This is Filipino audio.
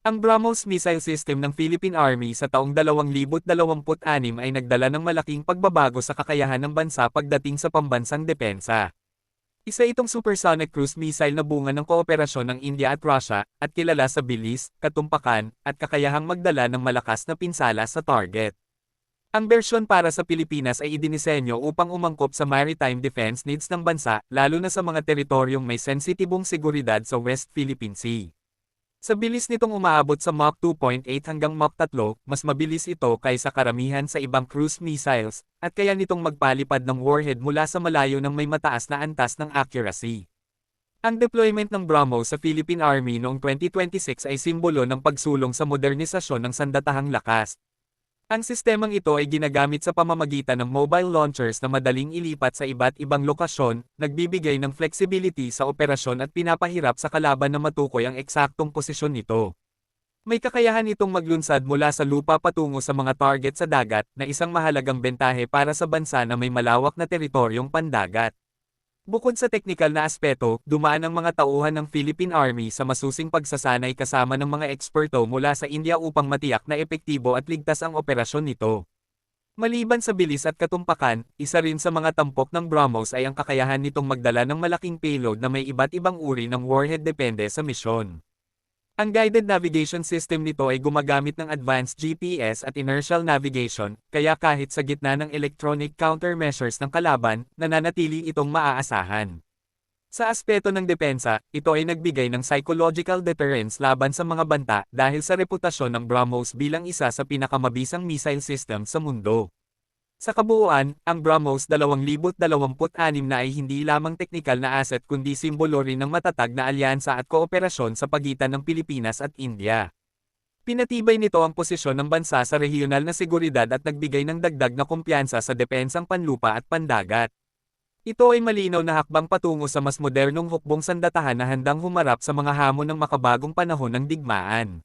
Ang BrahMos missile system ng Philippine Army sa taong 2026 ay nagdala ng malaking pagbabago sa kakayahan ng bansa pagdating sa pambansang depensa. Isa itong supersonic cruise missile na bunga ng kooperasyon ng India at Russia, at kilala sa bilis, katumpakan, at kakayahang magdala ng malakas na pinsala sa target. Ang bersyon para sa Pilipinas ay idinisenyo upang umangkop sa maritime defense needs ng bansa, lalo na sa mga teritoryong may sensitibong seguridad sa West Philippine Sea. Sa bilis nitong umaabot sa Mach 2.8 hanggang Mach 3, mas mabilis ito kaysa karamihan sa ibang cruise missiles, at kaya nitong magpalipad ng warhead mula sa malayo ng may mataas na antas ng accuracy. Ang deployment ng BrahMos sa Philippine Army noong 2026 ay simbolo ng pagsulong sa modernisasyon ng sandatahang lakas, ang sistemang ito ay ginagamit sa pamamagitan ng mobile launchers na madaling ilipat sa iba't ibang lokasyon, nagbibigay ng flexibility sa operasyon at pinapahirap sa kalaban na matukoy ang eksaktong posisyon nito. May kakayahan itong maglunsad mula sa lupa patungo sa mga target sa dagat na isang mahalagang bentahe para sa bansa na may malawak na teritoryong pandagat. Bukod sa teknikal na aspeto, dumaan ang mga tauhan ng Philippine Army sa masusing pagsasanay kasama ng mga eksperto mula sa India upang matiyak na epektibo at ligtas ang operasyon nito. Maliban sa bilis at katumpakan, isa rin sa mga tampok ng BrahMos ay ang kakayahan nitong magdala ng malaking payload na may iba't ibang uri ng warhead depende sa misyon. Ang guided navigation system nito ay gumagamit ng advanced GPS at inertial navigation, kaya kahit sa gitna ng electronic countermeasures ng kalaban, nananatili itong maaasahan. Sa aspeto ng depensa, ito ay nagbigay ng psychological deterrence laban sa mga banta dahil sa reputasyon ng BrahMos bilang isa sa pinakamabisang missile system sa mundo. Sa kabuuan, ang BrahMos 2026 na ay hindi lamang teknikal na asset kundi simbolo rin ng matatag na alyansa at kooperasyon sa pagitan ng Pilipinas at India. Pinatibay nito ang posisyon ng bansa sa regional na seguridad at nagbigay ng dagdag na kumpiyansa sa depensang panlupa at pandagat. Ito ay malinaw na hakbang patungo sa mas modernong hukbong sandatahan na handang humarap sa mga hamon ng makabagong panahon ng digmaan.